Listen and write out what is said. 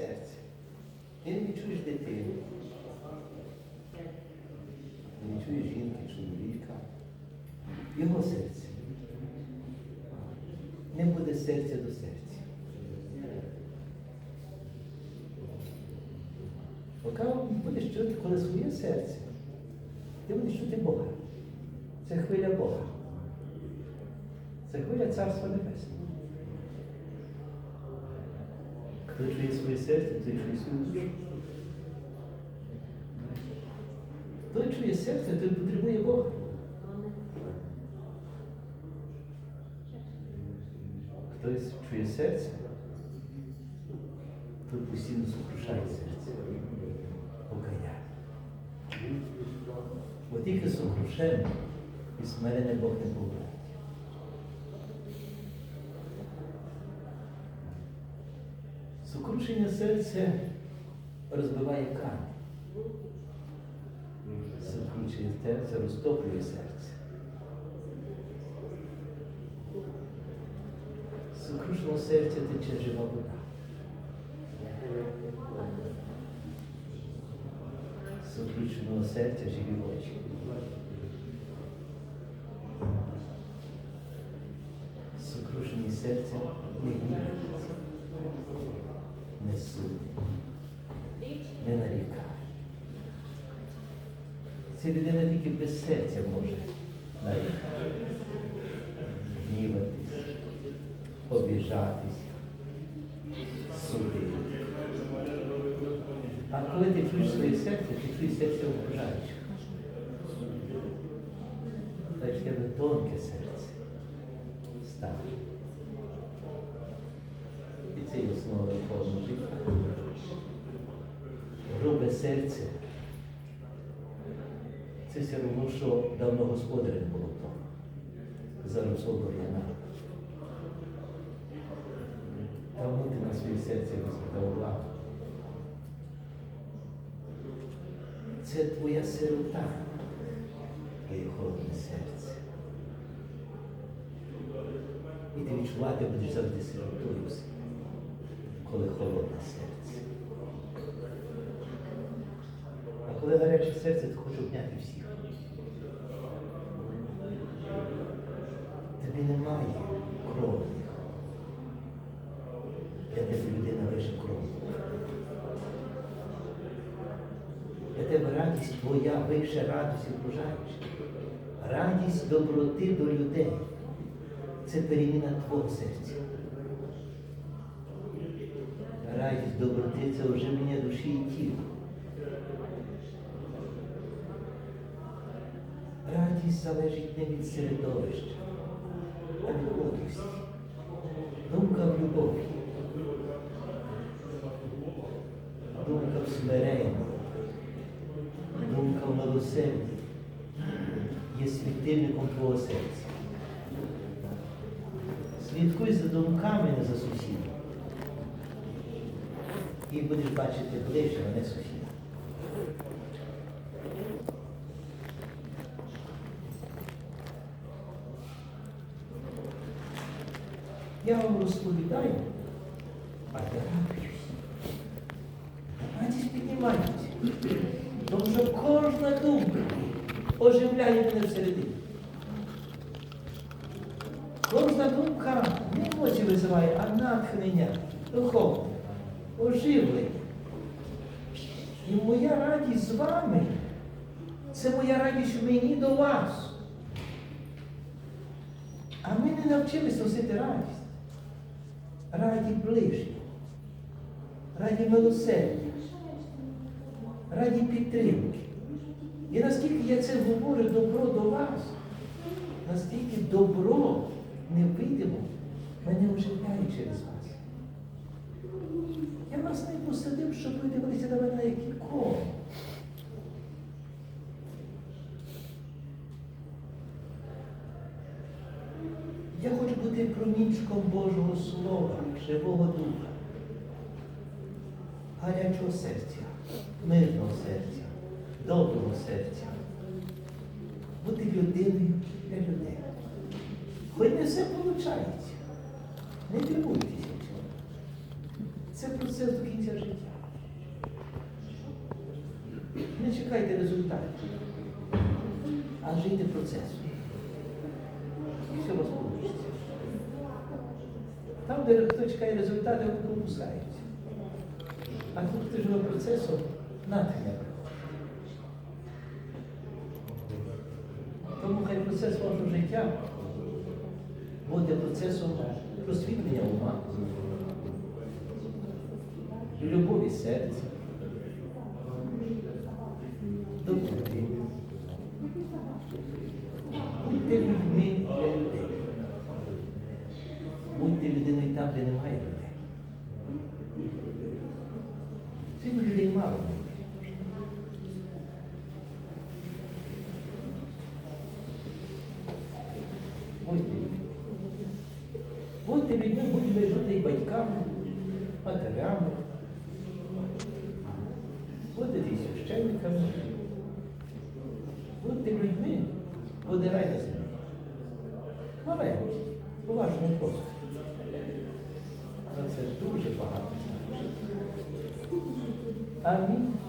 серце. Ти не відчуєш дитину. Не відчуєш жінки, чоловіка. Його серце. Не буде серця до серця. Поки будеш чути, коли своє серце, ти будеш чути Бога. Це хвиля Бога. Це хвиля Царства Небесного. Хто чує своє серце, той чує серце, той потребує Бога. Хтось чує серце, той постійно сокрушає серце. Покаяння. Бо тільки сокрушення і смирене Бог не побачить. Сокрушення серця розбиває камінь. Сокрушення серця розтоплює серце. З Сокрушеного серця тече жива вода. Сокрушеного серця живі очі. Ця людина тільки без серця може гніватись, обіжатись, судити. А коли ти чуєш своє серце, ти чуєш серце ображаючих. В тебе тонке серце стане. І це є основа духовного життя. Грубе серце. Це все одно, що давно господаря не було вдома. Зараз оборона. Тому ти на своє серце звертав. Це твоя сирота, твоє холодне серце. І ти відчувати будеш завжди сиротою, коли холодне серце. А коли гаряче серце, то хоче обняти всіх. Тобі немає кровних. Для тебе людина лише кров. Для тебе радість твоя вище радості окружаючих. Радість доброти до людей. Це переміна твого серця. Радість доброти це оживлення душі і тіла. Радість залежить не від середовища, а від мудрості. Думка в любові. Думка в смиренні. Думка в милосерді є світильником твого серця. Слідкуй за думками, не за сусідом. І будеш бачити ближче, а не сусіда. Я вам розповідаю, а я радуюсь. Радість піднімається. Тому що кожна думка оживляє мене всередині. Кожна думка не емоції визиває, а натхнення, духовне, оживлення. І моя радість з вами це моя радість мені до вас. А ми не навчилися носити радість. Раді ближнього, раді милосердя, раді підтримки. І наскільки я це говорю добро до вас, настільки добро невидимо мене оживляє через вас. Я вас не посадив, щоб ви дивилися на мене як ікону. Я хочу Божого Слова, живого духа, гарячого серця, мирного серця, доброго серця. Бути людиною для людей. Хоч не все виходить. Не дивуйтеся цього. Це процес до кінця життя. Не чекайте результатів, а жийте процесом. І все у вас вийде. Де хто чекає результати, вони пропускають. А тут хто живе процесом, натхнення. Тому хай процес вашого життя буде процесом просвітлення ума, любові серця, доброти. Будьте людьми для людей. Будьте людиною там, де немає людей. Цих людей мало. Будьте людьми. Будьте людьми, будьте людьми батьками, матерями. Будьте священниками. Будьте людьми, буде радість. Маленькі, поважно просто. Але це дуже багато. Амінь.